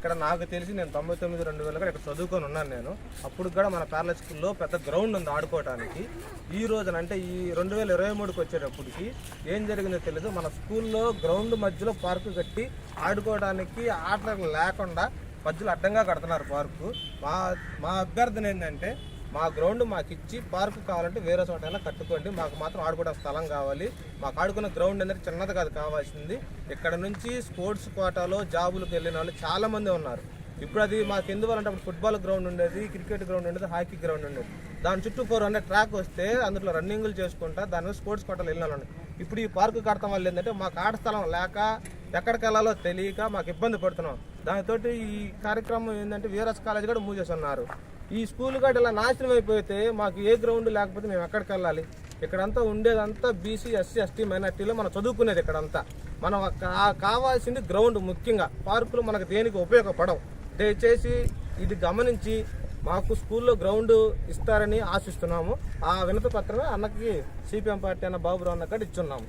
ఇక్కడ నాకు తెలిసి నేను తొంభై తొమ్మిది రెండు వేల ఇక్కడ చదువుకొని ఉన్నాను నేను. అప్పుడు కూడా మన పేర్ల స్కూల్లో పెద్ద గ్రౌండ్ ఉంది ఆడుకోవడానికి ఈ రోజున అంటే ఈ రెండు వేల ఇరవై మూడుకి వచ్చేటప్పటికి ఏం జరిగిందో తెలియదు మన స్కూల్లో గ్రౌండ్ మధ్యలో పార్కు కట్టి ఆడుకోవడానికి ఆటలు లేకుండా మధ్యలో అడ్డంగా కడుతున్నారు పార్కు మా మా అభ్యర్థన ఏంటంటే మా గ్రౌండ్ మాకు ఇచ్చి పార్క్ కావాలంటే వేరే చోట అయినా కట్టుకోండి. మాకు మాత్రం ఆడుకునే స్థలం కావాలి. మాకు ఆడుకున్న గ్రౌండ్ అనేది చిన్నది కాదు కావాల్సింది. ఇక్కడ నుంచి స్పోర్ట్స్ కోటాలో జాబులకు వెళ్ళిన వాళ్ళు చాలామంది ఉన్నారు. ఇప్పుడు అది మాకు ఎందువల్లంటే అప్పుడు ఫుట్బాల్ గ్రౌండ్ ఉండేది క్రికెట్ గ్రౌండ్ ఉండేది హాకీ గ్రౌండ్ ఉండేది. దాని చుట్టూ ఫోర్ హండ్రెడ్ ట్రాక్ వస్తే అందులో రన్నింగ్లు చేసుకుంటా దాని మీద స్పోర్ట్స్ కోటాలు వెళ్ళిన వాళ్ళు ఇప్పుడు ఈ పార్కు కడతాం వల్ల ఏంటంటే మాకు ఆట స్థలం లేక ఎక్కడికి వెళ్ళాలో తెలియక మాకు ఇబ్బంది పడుతున్నాం. దానితోటి ఈ కార్యక్రమం ఏంటంటే వీరస్ కాలేజ్ కూడా మూవ్ ఉన్నారు ఈ స్కూల్ కాడ ఇలా నాశనం అయిపోతే మాకు ఏ గ్రౌండ్ లేకపోతే మేము ఎక్కడికి వెళ్ళాలి? ఇక్కడంతా ఉండేదంతా బీసీ ఎస్సీ ఎస్టీ మైనార్టీలో మనం చదువుకునేది ఇక్కడంతా. మనం కావాల్సింది గ్రౌండ్ ముఖ్యంగా. పార్కులు మనకు దేనికి ఉపయోగపడవు. దయచేసి ఇది గమనించి మాకు స్కూల్లో గ్రౌండ్ ఇస్తారని ఆశిస్తున్నాము. ఆ వినతి పత్రమే అన్నకి సిపిఎం పార్టీ అన్న బాబురావు అన్న ఇచ్చున్నాము.